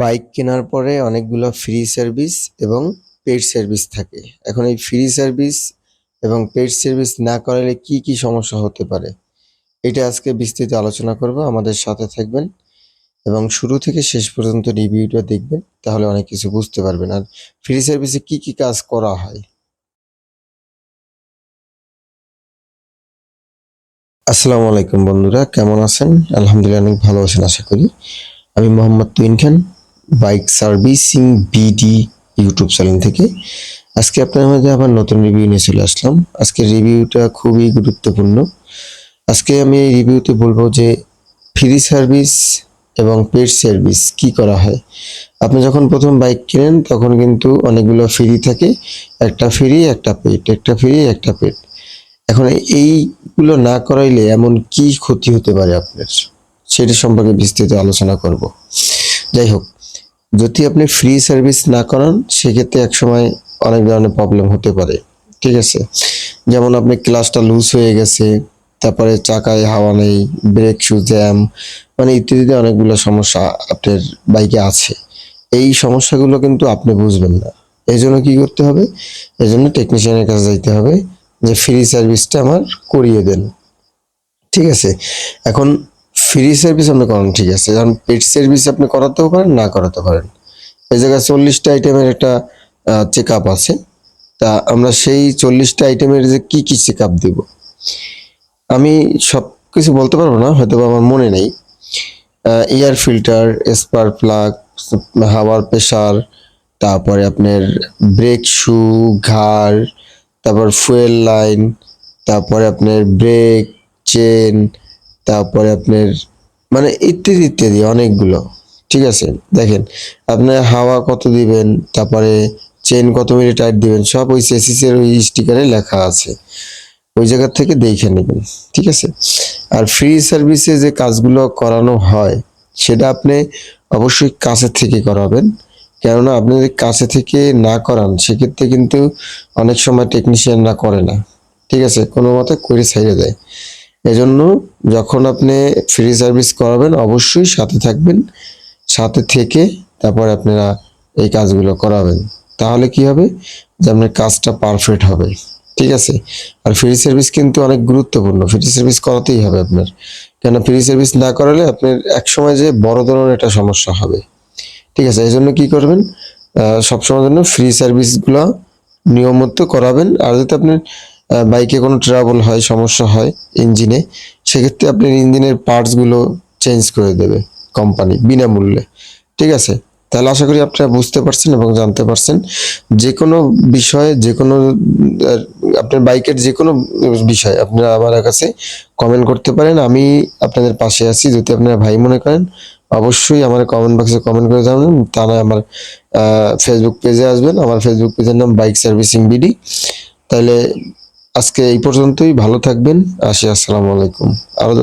Bike কেনার পরে অনেকগুলো ফ্রি সার্ভিস এবং পেইড সার্ভিস থাকে। এখন এই ফ্রি সার্ভিস এবং পেইড সার্ভিস না করালে কি কি সমস্যা হতে পারে? এটা আজকে বিস্তৃত আলোচনা করব, আমাদের সাথে থাকবেন এবং শুরু থেকে শেষ পর্যন্ত রিভিউটা দেখবেন, তাহলে অনেক কিছু বুঝতে পারবেন। আর ফ্রি সার্ভিসে কি কি কাজ করা হয়? আসসালামু আলাইকুম বন্ধুরা, কেমন আছেন? আলহামদুলিল্লাহ, অনেক ভালো আছেন, আশা করি। আমি Mohammad Tuin Khan bike servicing BD YouTube channel থেকে। আজকে আপনার মধ্যে আবার নতুন রিভিউ নিয়ে চলে আসলাম। আজকের রিভিউটা খুবই গুরুত্বপূর্ণ। আজকে আমি এই রিভিউতে বলব যে ফ্রি সার্ভিস এবং পেড সার্ভিস কি করা হয়। আপনি যখন প্রথম বাইক কেনেন, তখন কিন্তু অনেকগুলো ফ্রি থাকে। একটা ফ্রি একটা পেড একটা ফ্রি একটা পেড এখন এইগুলো না করাইলে এমন কি ক্ষতি হতে পারে আপনার? সেটা সম্পর্কে বিস্তৃত আলোচনা করব। যাই হোক যদি আপনি ফ্রি সার্ভিস না করান, সেক্ষেত্রে একসময় অনেক ধরনের প্রবলেম হতে পারে। ঠিক আছে? যেমন আপনি ক্লাসটা লুজ হয়ে গেছে, তারপরে চাকায় হাওয়া নেই ব্রেক শু জ্যাম মানে ইত্যাদি অনেকগুলো সমস্যা আপনার বাইকে আছে। এই সমস্যাগুলো কিন্তু আপনি বুঝবেন না। এই জন্য কী করতে হবে? এই জন্য টেকনিশিয়ানের কাছে যাইতে হবে যে ফ্রি সার্ভিসটা আমার করিয়ে দেন। ঠিক আছে? এখন ফ্রি সার্ভিস আপনি করান, ঠিক আছে। এখন পেড সার্ভিস আপনি করাতেও পারেন, না করাতে পারেন। এই জায়গায় চল্লিশটা আইটেমের একটা চেক আপ আছে। তা আমরা সেই চল্লিশটা আইটেমের যে কি কি চেক আপ দেবো? আমি সব কিছু বলতে পারব না হয়তো আমার মনে নেই। এয়ার ফিল্টার স্পার প্লাগ হাওয়ার প্রেশার তারপরে আপনার ব্রেক শু ঘাড়, তারপর ফুয়েল লাইন তারপরে আপনার ব্রেক চেন তারপরে আপনার মানে ইত্যাদি ইত্যাদি অনেকগুলো। ঠিক আছে? দেখেন, আপনার হাওয়া কত দিবেন, তারপরে চেন কত মিলি টাইট দিবেন, সব ওই চেসিসের ওই স্টিকারে লেখা আছে। ওই জায়গা থেকে দেখে নেবেন, ঠিক আছে? আর ফ্রি সার্ভিসে যে কাজগুলো করানো হয়, সেটা আপনি অবশ্যই কাছে থেকে করাবেন। কেননা আপনি যদি কাছে থেকে না করান, সেক্ষেত্রে কিন্তু অনেক সময় টেকনিশিয়ানরা করে না। ঠিক আছে? কোনো মতে করে ছেড়ে দেয়। এজন্য যখন আপনি ফ্রি সার্ভিস করাবেন অবশ্যই সাথে থাকবেন সাথে থেকে তারপর আপনারা এই কাজগুলো করাবেন। তাহলে কি হবে? যে আপনার কাজটা পারফেক্ট হবে। ঠিক আছে? আর ফ্রি সার্ভিস কিন্তু অনেক গুরুত্বপূর্ণ। ফ্রি সার্ভিস করাতেই হবে আপনার। কেন ফ্রি সার্ভিস না করালে আপনার এক সময় যে বড় ধরনের একটা সমস্যা হবে। ঠিক আছে? এই জন্য কী করবেন? আহ, সবসময় জন্য ফ্রি সার্ভিসগুলো নিয়মিত করাবেন। আর যদি আপনার বাইকে কোনো ট্রাবল হয়, সমস্যা হয় ইঞ্জিনে সেক্ষেত্রে আপনার ইঞ্জিনের পার্টসগুলো চেঞ্জ করে দেবে কোম্পানি বিনামূল্যে। ঠিক আছে? তাহলে আশা করি আপনারা বুঝতে পারছেন এবং জানতে পারছেন। যে কোনো বিষয়ে যে কোনো আপনার বাইকের যে কোনো বিষয় আপনারা আমার কাছে কমেন্ট করতে পারেন। আমি আপনাদের পাশে আছি যদি আপনারা ভাই মনে করেন, অবশ্যই আমার কমেন্ট বক্সে কমেন্ট করে জানাবেন। তা নয় আমার ফেসবুক পেজে আসবেন। আমার ফেসবুক পেজের নাম বাইক সার্ভিসিং বিডি তাহলে আজকে এই পর্যন্তই ভালো থাকবেন আসি আসসালামু আলাইকুম। আরও